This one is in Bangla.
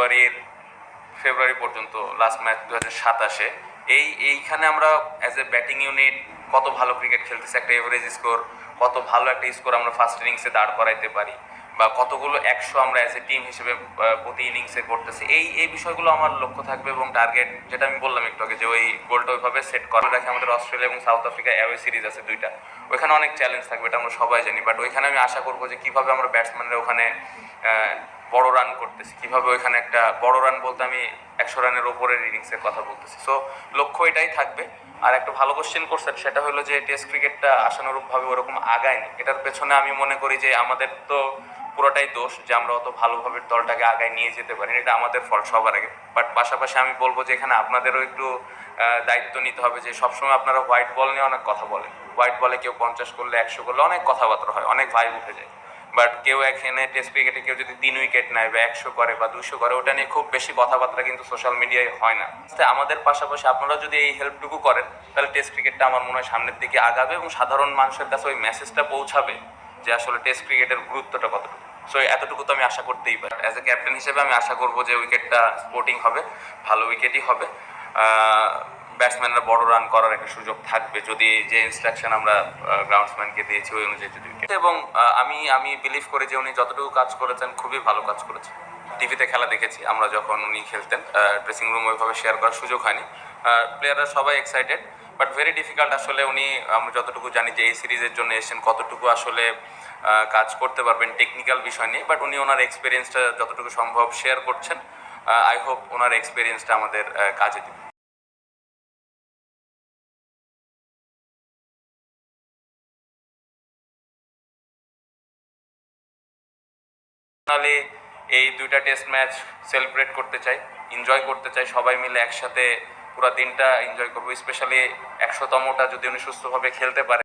ফেব্রুয়ারির ফেব্রুয়ারি পর্যন্ত লাস্ট ম্যাচ দু হাজার সাতাশে। এই, এইখানে আমরা অ্যাজ এ ব্যাটিং ইউনিট কত ভালো ক্রিকেট খেলতেছে, একটা এভারেজ স্কোর কত ভালো একটা স্কোর আমরা ফার্স্ট ইনিংসে দাঁড় করাইতে পারি, বা কতগুলো একশো আমরা অ্যাজ এ টিম হিসেবে প্রতি ইনিংসে করতেছি। এই এই বিষয়গুলো আমার লক্ষ্য থাকবে এবং টার্গেট যেটা আমি বললাম একটু আগে যে ওই গোলটা ওইভাবে সেট করা রাখে আমাদের অস্ট্রেলিয়া এবং সাউথ আফ্রিকা অ্যাওয়ে সিরিজ আছে দুইটা। ওইখানে অনেক চ্যালেঞ্জ থাকবে, এটা আমরা সবাই জানি বাট ওইখানে আমি আশা করব যে কীভাবে আমরা ব্যাটসম্যানরা ওখানে বড় রান করতেছি। কীভাবে ওইখানে একটা বড় রান বলতে আমি একশো রানের ওপরের ইনিংসের কথা বলতেছি। সো লক্ষ্য এটাই থাকবে। আর একটা ভালো কোশ্চেন করছেন, সেটা হলো যে টেস্ট ক্রিকেটটা আশানুরূপভাবে ওরকম আগায়নি। এটার পেছনে আমি মনে করি যে আমাদের তো পুরোটাই দোষ যে আমরা অত ভালোভাবে দলটাকে আগায় নিয়ে যেতে পারি এটা আমাদের ফল সবার আগে। বাট পাশাপাশি আমি বলব যে এখানে আপনাদেরও একটু দায়িত্ব নিতে হবে যে সবসময় আপনারা হোয়াইট বল নিয়ে অনেক কথা বলেন। হোয়াইট বলে কেউ পঞ্চাশ করলে একশো করলে অনেক কথাবার্তা হয়, অনেক ভাই উঠে যায়। বাট কেউ এখানে টেস্ট ক্রিকেটে কেউ যদি তিন উইকেট নেয় বা একশো করে বা দুশো করে, ওটা নিয়ে খুব বেশি কথাবার্তা কিন্তু সোশ্যাল মিডিয়ায় হয় না। আমাদের পাশাপাশি আপনারা যদি এই হেল্পটুকু করেন, তাহলে টেস্ট ক্রিকেটটা আমার মনে হয় সামনের দিকে আগাবে এবং সাধারণ মানুষের কাছে ওই মেসেজটা পৌঁছাবে যে আসলে টেস্ট ক্রিকেটের গুরুত্বটা কতটুকু। সো এতটুকু তো আমি আশা করতেই পারি। অ্যাজ এ ক্যাপ্টেন হিসেবে আমি আশা করব যে উইকেটটা স্পোর্টিং হবে, ভালো উইকেটই হবে। ব্যাটসম্যানরা বড় রান করার একটা সুযোগ থাকবে যদি যে ইনস্ট্রাকশন আমরা গ্রাউন্ডসম্যানকে দিয়েছি ওই অনুযায়ী যদি এবং আমি আমি বিলিভ করি যে উনি যতটুকু কাজ করেছেন খুবই ভালো কাজ করেছেন। টিভিতে খেলা দেখেছি, আমরা যখন উনি খেলতেন ড্রেসিং রুম ওইভাবে শেয়ার করার সুযোগ হয়নি। প্লেয়াররা সবাই এক্সাইটেড বাট ভেরি ডিফিকাল্ট আসলে উনি, আমরা যতটুকু জানি যে এই সিরিজের জন্য এসেছেন, কতটুকু আসলে কাজ করতে পারবেন টেকনিক্যাল বিষয় নিয়ে বাট উনি ওনার এক্সপিরিয়েন্সটা যতটুকু সম্ভব শেয়ার করছেন। আই হোপ ওনার এক্সপিরিয়েন্সটা আমাদের কাজে দিবে। ফাইনালি এই দুইটা টেস্ট ম্যাচ সেলিব্রেট করতে চাই এনজয় করতে চাই, সবাই মিলে একসাথে পুরো দিনটা এনজয় করব স্পেশালি একশোতমটা যদি উনি সুস্থভাবে খেলতে পারে।